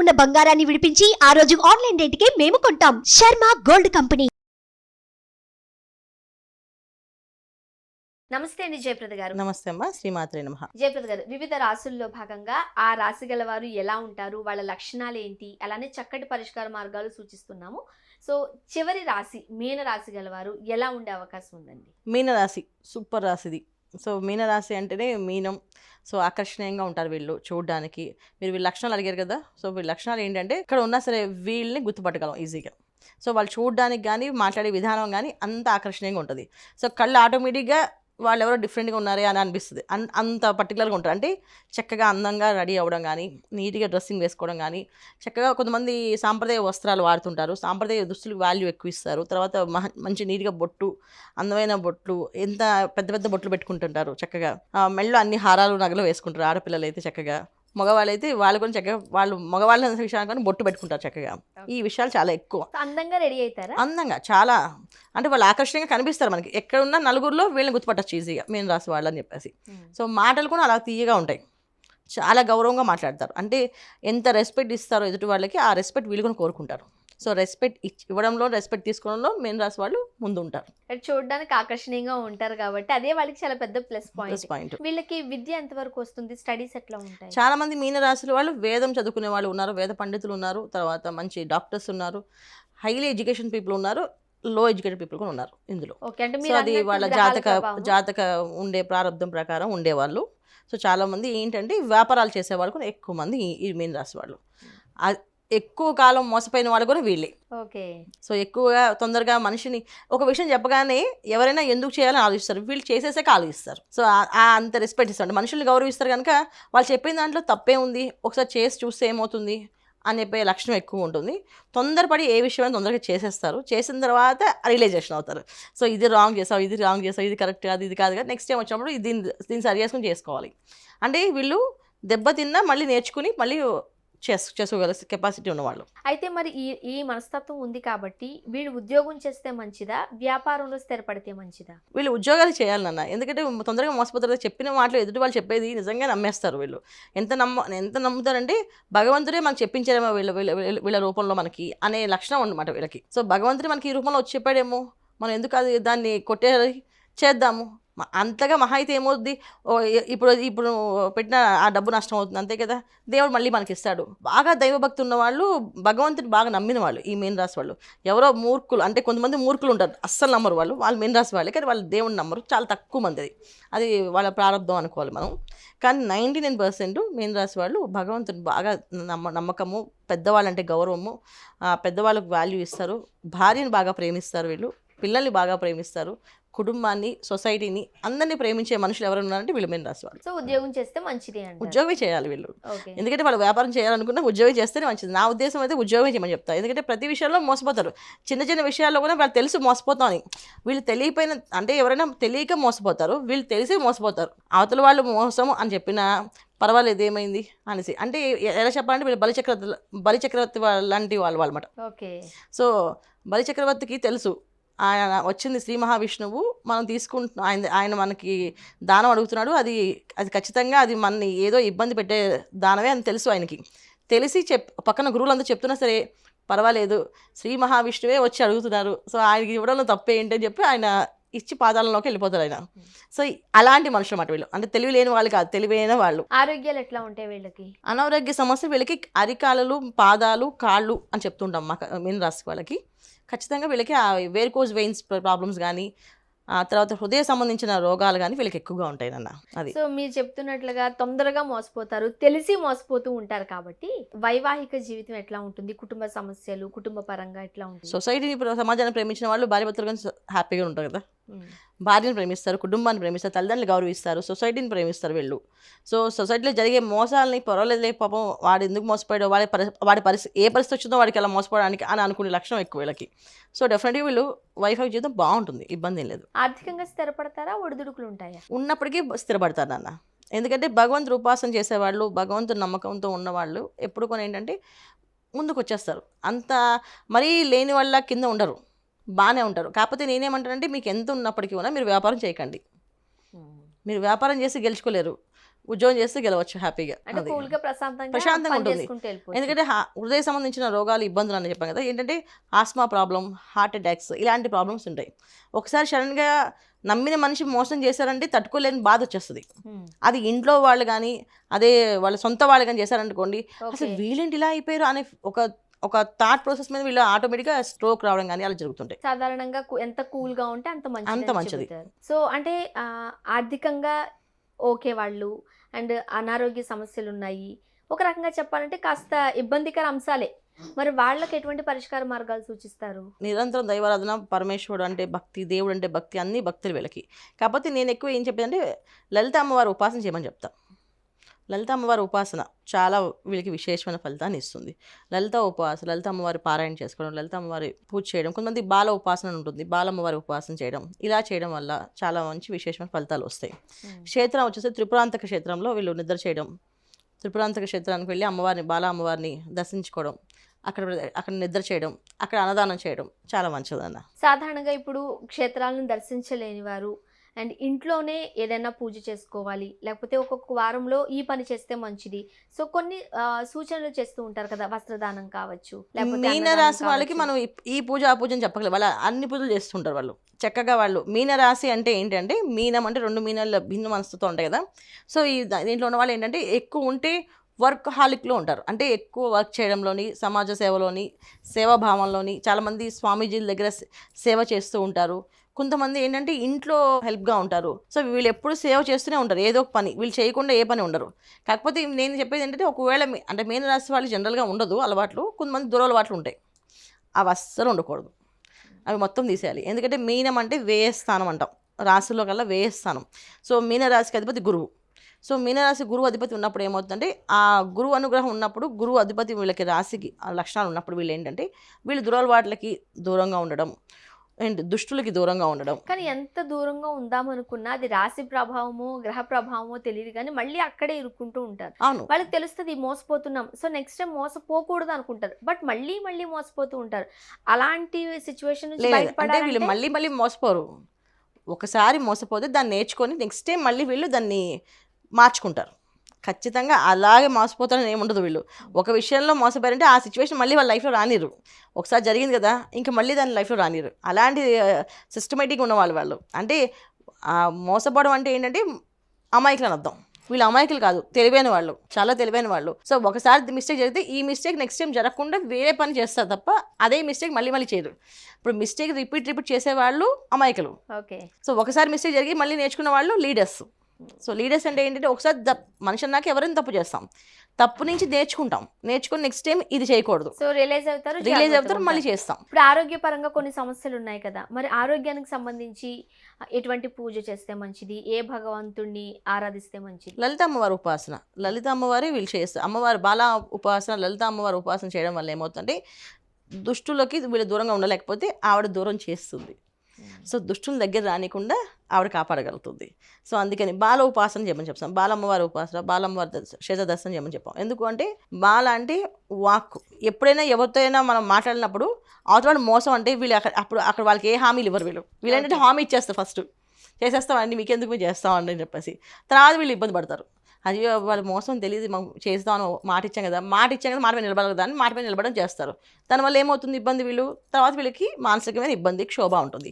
ఉన్న బంగారాన్ని విడిపించి ఆ రోజు ఆన్లైన్ రేటుకే మేము కొంటాం. Sharma gold company. నమస్తే అండి జయప్రద గారు. నమస్తే అమ్మా శ్రీమాత్రే నమ. జయప్రద గారు వివిధ రాసుల్లో భాగంగా ఆ రాశి గల వారు ఎలా ఉంటారు వాళ్ళ లక్షణాలు ఏంటి అలానే చక్కటి పరిష్కార మార్గాలు సూచిస్తున్నాము. సో చివరి రాశి మీన రాశి గలవారు ఎలా ఉండే అవకాశం ఉందండి? మీనరాశి సూపర్ రాశిది. సో మీనరాశి అంటేనే మీనం. సో ఆకర్షణీయంగా ఉంటారు వీళ్ళు చూడడానికి. మీరు వీళ్ళ లక్షణాలు అడిగారు కదా? సో వీళ్ళ లక్షణాలు ఏంటంటే ఇక్కడ ఉన్నా సరే వీళ్ళని గుర్తుపట్టగలం ఈజీగా. సో వాళ్ళు చూడడానికి కానీ మాట్లాడే విధానం కానీ అంత ఆకర్షణీయంగా ఉంటుంది. సో కళ్ళు ఆటోమేటిక్గా వాళ్ళు ఎవరో డిఫరెంట్గా ఉన్నారే అని అనిపిస్తుంది. అన్ అంత పర్టికులర్గా ఉంటారు. అంటే చక్కగా అందంగా రెడీ అవ్వడం కానీ నీట్గా డ్రెస్సింగ్ వేసుకోవడం కానీ చక్కగా కొంతమంది సాంప్రదాయ వస్త్రాలు వాడుతుంటారు. సాంప్రదాయ దుస్తులకు వాల్యూ ఎక్కువ ఇస్తారు తర్వాత మంచి నీట్గా బొట్టు అందమైన బొట్లు ఎంత పెద్ద పెద్ద బొట్లు పెట్టుకుంటుంటారు చక్కగా. ఆ, అన్ని హారాలు నగలు వేసుకుంటారు ఆడపిల్లలు అయితే చక్కగా. మగవాళ్ళు అయితే వాళ్ళు కూడా చక్కగా వాళ్ళు మగవాళ్ళ విషయాలు కానీ బొట్టు పెట్టుకుంటారు చక్కగా. ఈ విషయాలు చాలా ఎక్కువ. అందంగా రెడీ అవుతారా? అందంగా చాలా. అంటే వాళ్ళు ఆకర్షణీయంగా కనిపిస్తారు మనకి. ఎక్కడున్న నలుగురిలో వీళ్ళని గుర్తుపట్టచ్చు ఈజీగా మేము రాసి వాళ్ళని చెప్పేసి. సో మాటలు కూడా అలా తీయగా ఉంటాయి. చాలా గౌరవంగా మాట్లాడతారు. అంటే ఎంత రెస్పెక్ట్ ఇస్తారో ఎదుటి వాళ్ళకి ఆ రెస్పెక్ట్ వీళ్ళు కూడా కోరుకుంటారు. సో రెస్పెక్ట్ ఇవ్వడంలో రెస్పెక్ట్ తీసుకోవడంలో మేము రాసి వాళ్ళు ముందు ఉంటారు చూడడానికి ఆకర్షణీయంగా ఉంటారు కాబట్టి అదే వాళ్ళకి చాలా పెద్ద ప్లస్ పాయింట్. పాయింట్. వీళ్ళకి విద్య ఎంతవరకు వస్తుంది? స్టడీస్ ఎట్లా ఉంటాయి? చాలా మంది మీన రాశుల వాళ్ళు వేదం చదువుకునే వాళ్ళు ఉన్నారు వేద పండితులు ఉన్నారు తర్వాత మంచి డాక్టర్స్ ఉన్నారు హైలీ ఎడ్యుకేషన్ పీపుల్ ఉన్నారు లో ఎడ్యుకేటెడ్ పీపుల్ కూడా ఉన్నారు ఇందులో. అది వాళ్ళ జాతక. జాతక ఉండే ప్రారంభం ప్రకారం ఉండేవాళ్ళు. సో చాలా మంది ఏంటంటే వ్యాపారాలు చేసేవాళ్ళు కూడా ఎక్కువ మంది ఈ- మీన రాశి వాళ్ళు. ఎక్కువ కాలం మోసపోయిన వాళ్ళు కూడా వీళ్ళే. ఓకే. సో ఎక్కువగా తొందరగా మనిషిని ఒక విషయం చెప్పగానే ఎవరైనా ఎందుకు చేయాలని ఆలోచిస్తారు. వీళ్ళు చేసేసాక ఆలోచిస్తారు. సో అంత రెస్పెక్ట్ ఇస్తారు. మనుషుల్ని గౌరవిస్తారు కనుక వాళ్ళు చెప్పిన దాంట్లో తప్పే ఉంది. ఒకసారి చేసి చూస్తే ఏమవుతుంది అని చెప్పే లక్షణం ఎక్కువ ఉంటుంది. తొందరపడి ఏ విషయమైనా తొందరగా చేసేస్తారు. చేసిన తర్వాత రియలైజేషన్ అవుతారు. సో ఇది రాంగ్ చేసావు ఇది రాంగ్ చేసావు ఇది కరెక్ట్ కాదు ఇది కాదు కదా. నెక్స్ట్ టైం వచ్చినప్పుడు ఇది దీన్ని దీన్ని సరి చేసుకుని చేసుకోవాలి. అంటే వీళ్ళు దెబ్బతిన్నా మళ్ళీ నేర్చుకుని మళ్ళీ చేసు చేసుకోగల కెపాసిటీ ఉన్నవాళ్ళు. అయితే మరి ఈ ఈ మనస్తత్వం ఉంది కాబట్టి వీళ్ళు ఉద్యోగం చేస్తే మంచిదా? వ్యాపారంలో స్థిరపడితే మంచిదా? వీళ్ళు ఉద్యోగాలు చేయాలి నాన్న. ఎందుకంటే తొందరగా మోసపోతారు. చెప్పిన మాటలు ఎదుటి వాళ్ళు చెప్పేది నిజంగా నమ్మేస్తారు వీళ్ళు. ఎంత నమ్మ ఎంత నమ్ముతారంటే భగవంతుడే మనకు చెప్పించారేమో వీళ్ళ వీళ్ళ రూపంలో మనకి అనే లక్షణం అనమాట వీళ్ళకి. సో భగవంతుడే మనకి ఈ రూపంలో వచ్చి చెప్పాడేమో? మనం ఎందుకు అది దాన్ని కొట్టేయాలి చేద్దాము? అంతగా మహా అయితే ఏమవుద్ది? ఓ ఇప్పుడు ఇప్పుడు పెట్టిన ఆ డబ్బు నష్టం అవుతుంది అంతే కదా? దేవుడు మళ్ళీ మనకి ఇస్తాడు బాగా దైవభక్తి ఉన్న వాళ్ళు భగవంతుని బాగా నమ్మిన వాళ్ళు ఈ మీన రాశి వాళ్ళు. ఎవరో మూర్ఖులు అంటే కొంతమంది మూర్ఖులు ఉంటారు అస్సలు నమ్మరు వాళ్ళు. వాళ్ళు మీన రాశి వాళ్ళే కానీ వాళ్ళు దేవుడిని నమ్మరు చాలా తక్కువ మంది అది వాళ్ళ ప్రారంభం అనుకోవాలి మనం. కానీ నైంటీ నైన్ పర్సెంట్ మీన రాశి వాళ్ళు భగవంతుని బాగా నమ్మ నమ్మకము పెద్దవాళ్ళంటే గౌరవము ఆ, పెద్దవాళ్ళకు వాల్యూ ఇస్తారు. భార్యని బాగా ప్రేమిస్తారు వీళ్ళు పిల్లల్ని బాగా ప్రేమిస్తారు. కుటుంబాన్ని సొసైటీని అందరినీ ప్రేమించే మనుషులు ఎవరు ఉన్నారంటే వీళ్ళు మీన రాశి వాళ్ళు. సో ఉద్యోగం చేస్తే మంచిది అంట ఉద్యోగమే చేయాలి వీళ్ళు. ఎందుకంటే వాళ్ళు వ్యాపారం చేయాలనుకున్నా ఉద్యోగం చేస్తేనే మంచిది. నా ఉద్దేశం అయితే ఉద్యోగం చేయమని చెప్తా. ఎందుకంటే ప్రతి విషయంలో మోసపోతారు. చిన్న చిన్న విషయాల్లో కూడా వాళ్ళు తెలుసు మోసపోతాం అని. వీళ్ళు తెలియపోయిన అంటే ఎవరైనా తెలియక మోసపోతారు. వీళ్ళు తెలిసి మోసపోతారు. అవతల వాళ్ళు మోసం అని చెప్పినా పర్వాలేదు ఏమైంది అనేసి. అంటే ఎలా చెప్పాలంటే వీళ్ళు బలిచక్రవర్తి బలిచక్రవర్తి వాళ్ళ- లాంటి వాళ్ళు అనమాట ఓకే. సో బలిచక్రవర్తికి తెలుసు. ఆయన వచ్చింది శ్రీ మహావిష్ణువు మనం తీసుకుంటున్నాం ఆయన ఆయన మనకి దానం అడుగుతున్నాడు. అది అది ఖచ్చితంగా అది మనని ఏదో ఇబ్బంది పెట్టే దానమే అని తెలుసు ఆయనకి. తెలిసి చెప్ పక్కన గురువులందరూ చెప్తున్నా సరే పర్వాలేదు శ్రీ మహావిష్ణువే వచ్చి అడుగుతున్నారు. సో ఆయనకి ఇవ్వడంలో తప్పే ఏంటి అని చెప్పి ఆయన ఇచ్చి పాదాలలోకి వెళ్ళిపోతారు ఆయన. సో అలాంటి మనుషులు అన్నమాట వీళ్ళు. అంటే తెలివి లేని వాళ్ళు కాదు తెలివైన వాళ్ళు. ఆరోగ్యాలు ఎట్లా ఉంటాయి వీళ్ళకి? అనారోగ్య సమస్య వీళ్ళకి అరికాలలు పాదాలు కాళ్ళు అని చెప్తుంటాం మా మీన రాశి వాళ్ళకి. ఖచ్చితంగా వీళ్ళకి ఆ వేర్కోజ్ వెయిన్స్ ప్రాబ్లమ్స్ కానీ ఆ తర్వాత హృదయ సంబంధించిన రోగాలు కానీ వీళ్ళకి ఎక్కువగా ఉంటాయి నాన్న అది. సో మీరు చెప్తున్నట్లుగా తొందరగా మోసపోతారు తెలిసి మోసపోతూ ఉంటారు కాబట్టి వైవాహిక జీవితం ఎట్లా ఉంటుంది? కుటుంబ సమస్యలు కుటుంబ పరంగా ఎట్లా ఉంటుంది? సొసైటీని సమాజాన్ని ప్రేమించిన వాళ్ళు భార్య భర్తలు కానీ హ్యాపీగా ఉంటారు కదా. భార్యను ప్రేమిస్తారు కుటుంబాన్ని ప్రేమిస్తారు తల్లిదండ్రులు గౌరవిస్తారు సొసైటీని ప్రేమిస్తారు వీళ్ళు. సో సొసైటీలో జరిగే మోసాలని పర్వాలేదులే పాపం వాడు ఎందుకు మోసపోయాడో వాడి పరి వాడి పరిస్థితి ఏ పరిస్థితి వచ్చిందో వాడికి అలా మోసపోవడానికి అని అనుకునే లక్షణం ఎక్కువ వీళ్ళకి. సో డెఫినెట్గా వీళ్ళు వైఫై జీవితం బాగుంటుంది ఇబ్బంది ఏం లేదు. ఆర్థికంగా స్థిరపడతారా ఒడిదుడుకులు ఉంటాయా? ఉన్నప్పటికీ స్థిరపడతారు నాన్న. ఎందుకంటే భగవంతుడు ఉపాసన చేసేవాళ్ళు భగవంతుడు నమ్మకంతో ఉన్నవాళ్ళు ఎప్పుడు కొన్ని ఏంటంటే ముందుకు వచ్చేస్తారు అంత మరీ లేని వాళ్ళ కింద ఉండరు. బాగానే ఉంటారు. కాకపోతే నేనేమంటానంటే మీకు ఎంత ఉన్నప్పటికీ కూడా మీరు వ్యాపారం చేయకండి. మీరు వ్యాపారం చేసి గెలుచుకోలేరు. ఉద్యోగం చేస్తే గెలవచ్చు హ్యాపీగా. ప్రశాంతంగా ఉంటుంది. ఎందుకంటే హృదయ సంబంధించిన రోగాలు ఇబ్బందులు అని చెప్పాం కదా ఏంటంటే ఆస్మా ప్రాబ్లం హార్ట్ అటాక్స్ ఇలాంటి ప్రాబ్లమ్స్ ఉంటాయి. ఒకసారి సడన్గా నమ్మిన మనిషి మోసం చేశారంటే తట్టుకోలేని బాధ వచ్చేస్తుంది. అది ఇంట్లో వాళ్ళు కానీ అదే వాళ్ళ సొంత వాళ్ళు కానీ చేశారనుకోండి అసలు. వీళ్ళేంటి ఇలా అయిపోయారు అనే ఒక ఒక థాట్ ప్రాసెస్ మీద వీళ్ళు ఆటోమేటిక్గా స్ట్రోక్ రావడం కానీ అలా జరుగుతుంటాయి. సాధారణంగా ఎంత కూల్గా ఉంటే అంత మంచిది అంత మంచిది. సో అంటే ఆర్థికంగా ఓకే వాళ్ళు అండ్ అనారోగ్య సమస్యలు ఉన్నాయి ఒక రకంగా చెప్పాలంటే కాస్త ఇబ్బందికర అంశాలే. మరి వాళ్ళకి ఎటువంటి పరిష్కార మార్గాలు సూచిస్తారు? నిరంతరం దైవారాధన పరమేశ్వరుడు అంటే భక్తి దేవుడు అంటే భక్తి అన్ని భక్తులు వీళ్ళకి. కాకపోతే నేను ఎక్కువ ఏం చెప్పేదంటే లలిత అమ్మవారి ఉపాసన చేయమని చెప్తా. లలిత అమ్మవారి ఉపాసన చాలా వీళ్ళకి విశేషమైన ఫలితాన్ని ఇస్తుంది. లలిత ఉపాసన లలిత అమ్మవారి పారాయణ చేసుకోవడం లలిత అమ్మవారి పూజ చేయడం కొంతమంది బాల ఉపాసన ఉంటుంది. బాలమ్మవారి ఉపాసన చేయడం ఇలా చేయడం వల్ల చాలా మంచి విశేషమైన ఫలితాలు వస్తాయి. క్షేత్రం వచ్చేసి త్రిపురాంతక క్షేత్రంలో వీళ్ళు నిద్ర చేయడం త్రిపురాంతక క్షేత్రానికి వెళ్ళి అమ్మవారిని బాల అమ్మవారిని దర్శించుకోవడం అక్కడ అక్కడ నిద్ర చేయడం అక్కడ అన్నదానం చేయడం చాలా మంచిదన్న. సాధారణంగా ఇప్పుడు క్షేత్రాలను దర్శించలేని వారు అండ్ ఇంట్లోనే ఏదైనా పూజ చేసుకోవాలి. లేకపోతే ఒక్కొక్క వారంలో ఈ పని చేస్తే మంచిది. సో కొన్ని సూచనలు చేస్తూ ఉంటారు కదా వస్త్రదానం కావచ్చు లేకపోతే మీన అన్నదానం రాశి వాళ్ళకి. మనం ఈ- పూజ ఆ పూజ అని చెప్పగలం వాళ్ళ అన్ని పూజలు చేస్తుంటారు వాళ్ళు. చక్కగా వాళ్ళు. మీన రాశి అంటే ఏంటంటే మీనం అంటే రెండు మీనాల భిన్న మనసుతో ఉంటాయి కదా. సో ఈ దీంట్లో ఉన్న వాళ్ళు ఏంటంటే ఎక్కువ ఉంటే వర్క్ హాలిక్లో ఉంటారు. అంటే ఎక్కువ వర్క్ చేయడంలోని సమాజ సేవలోని సేవాభావంలోని చాలామంది స్వామీజీల దగ్గర సేవ చేస్తూ ఉంటారు. కొంతమంది ఏంటంటే ఇంట్లో హెల్ప్గా ఉంటారు. సో వీళ్ళు ఎప్పుడు సేవ చేస్తూనే ఉంటారు. ఏదో ఒక పని. వీళ్ళు చేయకుండా ఏ పని ఉండరు. కాకపోతే నేను చెప్పేది ఏంటంటే ఒకవేళ అంటే మీన రాశి వాళ్ళు జనరల్గా ఉండదు అలవాట్లు. కొంతమంది దురలవాట్లు ఉంటాయి. అవి అస్సలు ఉండకూడదు. అవి మొత్తం తీసేయాలి. ఎందుకంటే మీనం అంటే వేయ స్థానం అంటాం. రాశిలో కల్లా వేయ స్థానం. సో మీనరాశికి అధిపతి గురువు. సో మీనరాశి గురువు అధిపతి ఉన్నప్పుడు ఏమవుతుందంటే ఆ గురువు అనుగ్రహం ఉన్నప్పుడు గురువు అధిపతి వీళ్ళకి రాశికి ఆ లక్షణాలు ఉన్నప్పుడు వీళ్ళు ఏంటంటే వీళ్ళు దురలవాట్లకి దూరంగా ఉండడం. అండ్ దుష్టులకి దూరంగా ఉండడం. కానీ ఎంత దూరంగా ఉందామనుకున్నా అది రాశి ప్రభావమో గ్రహ ప్రభావమో తెలియదు కానీ మళ్ళీ అక్కడే ఇరుక్కుంటూ ఉంటారు. అవును. వాళ్ళకి తెలుస్తుంది మోసపోతున్నాం. సో నెక్స్ట్ టైం మోసపోకూడదు అనుకుంటారు. బట్ మళ్ళీ మళ్ళీ మోసపోతూ ఉంటారు. అలాంటి సిచ్యువేషన్ అంటే వీళ్ళు మళ్ళీ మళ్ళీ మోసపోరు. ఒకసారి మోసపోతే దాన్ని నేర్చుకొని నెక్స్ట్ టైం మళ్ళీ వీళ్ళు దాన్ని మార్చుకుంటారు. ఖచ్చితంగా అలాగే మోసపోతారని ఏముండదు వీళ్ళు. ఒక విషయంలో మోసపోయారంటే ఆ సిచ్యువేషన్ మళ్ళీ వాళ్ళ లైఫ్లో రానిరు. ఒకసారి జరిగింది కదా ఇంకా మళ్ళీ దాని లైఫ్లో రానిరు. అలాంటి సిస్టమేటిక్గా ఉన్న వాళ్ళు. అంటే మోసపోవడం అంటే ఏంటంటే అమాయకులు అని అర్థం. వీళ్ళు అమాయకులు కాదు తెలివైన వాళ్ళు చాలా తెలివైన వాళ్ళు. సో ఒకసారి మిస్టేక్ జరిగితే ఈ మిస్టేక్ నెక్స్ట్ టైం జరగకుండా వేరే పని చేస్తారు తప్ప అదే మిస్టేక్ మళ్ళీ మళ్ళీ చేయరు. ఇప్పుడు మిస్టేక్ రిపీట్ రిపీట్ చేసేవాళ్ళు అమాయకులు. ఓకే. సో ఒకసారి మిస్టేక్ జరిగి మళ్ళీ నేర్చుకున్న వాళ్ళు లీడర్స్ సో లీడర్స్ అంటే ఏంటంటే ఒకసారి మనిషి అన్నాక ఎవరైనా తప్పు చేస్తాం. తప్పు నుంచి నేర్చుకుంటాం. నేర్చుకుని నెక్స్ట్ టైం ఇది చేయకూడదు. సో రియలైజ్ అవుతారు రిలీజ్ అవుతారు మళ్ళీ. చేస్తాం. ఇప్పుడు ఆరోగ్యపరంగా కొన్ని సమస్యలు ఉన్నాయి కదా. మరి ఆరోగ్యానికి సంబంధించి ఎటువంటి పూజ చేస్తే మంచిది? ఏ భగవంతుణ్ణి ఆరాధిస్తే మంచిది? లలిత అమ్మవారి ఉపాసన. లలిత అమ్మవారి వీళ్ళు చేస్తారు అమ్మవారి బాల ఉపాసన లలిత అమ్మవారి ఉపాసన చేయడం వల్ల ఏమవుతుందంటే దుష్టులకి వీళ్ళు దూరంగా ఉండలేకపోతే ఆవిడ దూరం చేస్తుంది. సో దుష్టుల దగ్గర రానికుండా ఆవిడ కాపాడగలుగుతుంది. సో అందుకని బాల ఉపాసన చేయమని చెప్తాం. బాలమ్మవారి ఉపాసన బాలమ్మవారి క్షేత్ర దర్శనం చేయమని చెప్పాం ఎందుకు అంటే బాల అంటే వాక్ ఎప్పుడైనా ఎవరితో అయినా మనం మాట్లాడినప్పుడు అవతల మోసం అంటే వీళ్ళు అక్కడ అప్పుడు అక్కడ వాళ్ళకి ఏ హామీలు ఇవ్వరు వీళ్ళు. వీళ్ళు ఏంటంటే హామీ ఇచ్చేస్తారు ఫస్ట్. చేసేస్తామండి మీకెందుకు మేము చేస్తామండి అని చెప్పేసి. తర్వాత వీళ్ళు ఇబ్బంది పడతారు. అయ్యో వాళ్ళు మోసం తెలియదు మనం చేస్తామని మాట ఇచ్చాం కదా మాట ఇచ్చాం కదా మాట మీద నిలబడదు కదా అని మాట మీద నిలబడడం చేస్తారు. దానివల్ల ఏమవుతుంది ఇబ్బంది వీళ్ళు? తర్వాత వీళ్ళకి మానసికమైన ఇబ్బంది క్షోభ ఉంటుంది.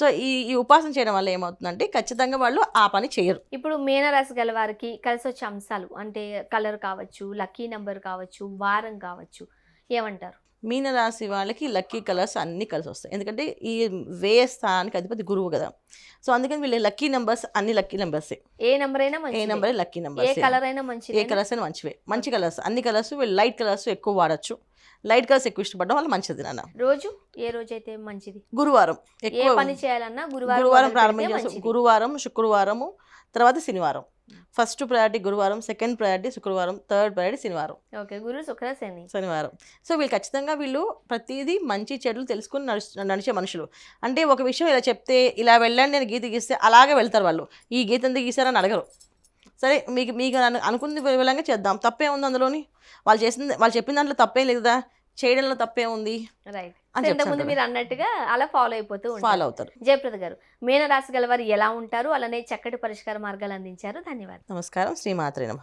సో ఈ ఈ ఉపాసన చేయడం వల్ల ఏమవుతుందంటే ఖచ్చితంగా వాళ్ళు ఆ పని చేయరు. ఇప్పుడు మీనరాశి గల వారికి కలిసి వచ్చే అంశాలు అంటే కలర్ కావచ్చు లక్కీ నెంబర్ కావచ్చు వారం కావచ్చు ఏమంటారు? మీనరాశి వాళ్ళకి లక్కీ కలర్స్ అన్నీ కలిసి వస్తాయి. ఎందుకంటే ఈ వేయ స్థానానికి అధిపతి గురువు కదా. సో అందుకని వీళ్ళ లక్కీ నెంబర్స్ అన్ని లక్కీ నెంబర్సే ఏ. నెంబర్ అయినా ఏ నెంబరే లక్కీ ఏ. నెంబర్స్ కలర్ అయినా ఏ మంచిది కలర్స్ అయినా మంచివే. మంచి కలర్స్ అన్ని కలర్స్ వీళ్ళు లైట్ కలర్స్ ఎక్కువ వాడచ్చు. లైట్ కలర్స్ ఎక్కువ ఇష్టపడడం వల్ల మంచిది నాన్న. రోజు? ఏ రోజు అయితే మంచిది? గురువారం ఏ ఎక్కువ పని చేయాలన్నా గురువారం గురువారం ప్రారంభం. గురువారం శుక్రవారము తర్వాత శనివారం. ఫస్ట్ ప్రయారిటీ గురువారం సెకండ్ ప్రయారిటీ శుక్రవారం థర్డ్ ప్రయారిటీ శనివారం. ఓకే గురు శుక్ర శని. శనివారం. సో వీళ్ళు ఖచ్చితంగా వీళ్ళు ప్రతిదీ మంచి చెడులు తెలుసుకుని నడుచు నడిచే మనుషులు. అంటే ఒక విషయం ఇలా చెప్తే ఇలా వెళ్ళండి నేను గీత గీస్తే అలాగే వెళ్తారు వాళ్ళు. ఈ గీత ఎందుకు గీసారని అడగరు. సరే మీకు మీకు అను- అనుకున్న విధంగా చేద్దాం. తప్పే ఉంది అందులోని? వాళ్ళు చేసింది వాళ్ళు చెప్పిన దాంట్లో తప్పేం లేదు కదా? చేయడంలో తప్పే ఉంది రైట్ ఇంతకుముందు మీరు అన్నట్టుగా అలా ఫాలో అయిపోతూ ఫాలో అవుతారు. జయప్రద గారు మీన రాశి గల వారు ఎలా ఉంటారు? అలానే చక్కటి పరిష్కార మార్గాలు అందించారు. ధన్యవాదాలు. నమస్కారం. శ్రీమాత్రే నమ.